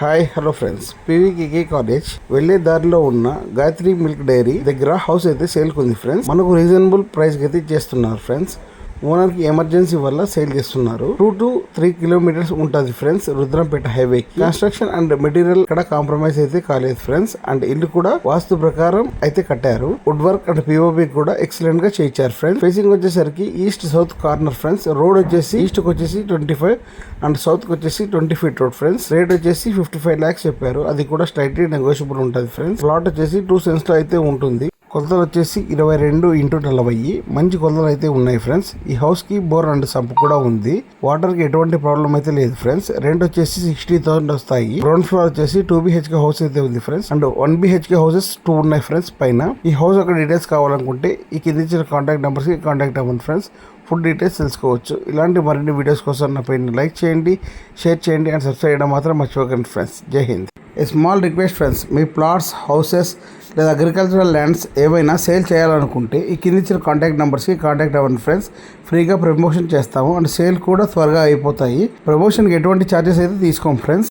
Hi hello friends. PVKK college వెళ్ళే దారిలో ఉన్న గాయత్రి మిల్క్ డైరీ దగ్గర హౌస్ అయితే సేల్కి ఉంది ఫ్రెండ్స్. మనకు రీజనబుల్ ప్రైస్ అయితే చేస్తున్నారు ఫ్రెండ్స్. ఓనర్కి ఎమర్జెన్సీ వల్ల సేల్ చేస్తున్నారు. టూ టు త్రీ కిలోమీటర్స్ ఉంటుంది friends Rudrampeta highway construction and material ఇక్కడ కాంప్రమైజ్ అయితే కాలేదు ఫ్రెండ్స్. అండ్ ఇల్లు కూడా వాస్తు ప్రకారం అయితే కట్టారు. వుడ్ వర్క్ అండ్ పిఓపి కూడా ఎక్సలెంట్గా చేయించారు ఫ్రెండ్స్. ఫేసింగ్ వచ్చేసరికి east south corner friends. Road వచ్చేసి ఈస్ట్కి వచ్చేసి ట్వంటీ ఫైవ్ అండ్ సౌత్కి వచ్చేసి twenty feet road friends. Rate వచ్చేసి ఫిఫ్టీ ఫైవ్ లాక్స్ చెప్పారు. అది కూడా స్ట్రైట్ నెగోషియబుల్ ఉంటుంది ఫ్రెండ్స్. ప్లాట్ వచ్చేసి టూ సెన్స్లో అయితే ఉంటుంది. కొలతలు వచ్చేసి ఇరవై రెండు ఇంటూ నలభై. మంచి కొలతలు అయితే ఉన్నాయి ఫ్రెండ్స్. ఈ హౌస్కి బోర్ అండ్ సంప్ కూడా ఉంది. వాటర్కి ఎటువంటి ప్రాబ్లం అయితే లేదు ఫ్రెండ్స్. రెంట్ వచ్చేసి సిక్స్టీ థౌసండ్ వస్తాయి. గ్రౌండ్ ఫ్లోర్ వచ్చేసి టూ బిహెచ్కే హౌస్ అయితే ఉంది friends. And one BHK houses two ఉన్నాయి ఫ్రెండ్స్ పైన. ఈ హౌస్ ఒక డీటెయిల్స్ కావాలనుకుంటే ఈ కింద ఇచ్చిన కాంటాక్ట్ నెంబర్స్కి కాంటాక్ట్ అవ్వండి ఫ్రెండ్స్. ఫుడ్ డీటెయిల్స్ తెలుసుకోవచ్చు. ఇలాంటి మరిన్ని వీడియోస్ కోసం నా పైన లైక్ చేయండి షేర్ చేయండి అండ్ సబ్స్క్రైబ్ చేయడం మాత్రం మర్చిపోకండి ఫ్రెండ్స్. జై Hind. A small request friends మీ ప్లాట్స్ హౌసెస్ లేదా అగ్రికల్చరల్ ల్యాండ్స్ ఏవైనా సేల్ చేయాలనుకుంటే ఈ కింది ఇచ్చిన కాంటాక్ట్ నెంబర్స్కి కాంటాక్ట్ అవ్వండి ఫ్రెండ్స్ ఫ్రీగా ప్రమోషన్ చేస్తాము. అండ్ సేల్ కూడా త్వరగా అయిపోతాయి. ప్రమోషన్కి ఎటువంటి ఛార్జెస్ అయితే తీసుకోం ఫ్రెండ్స్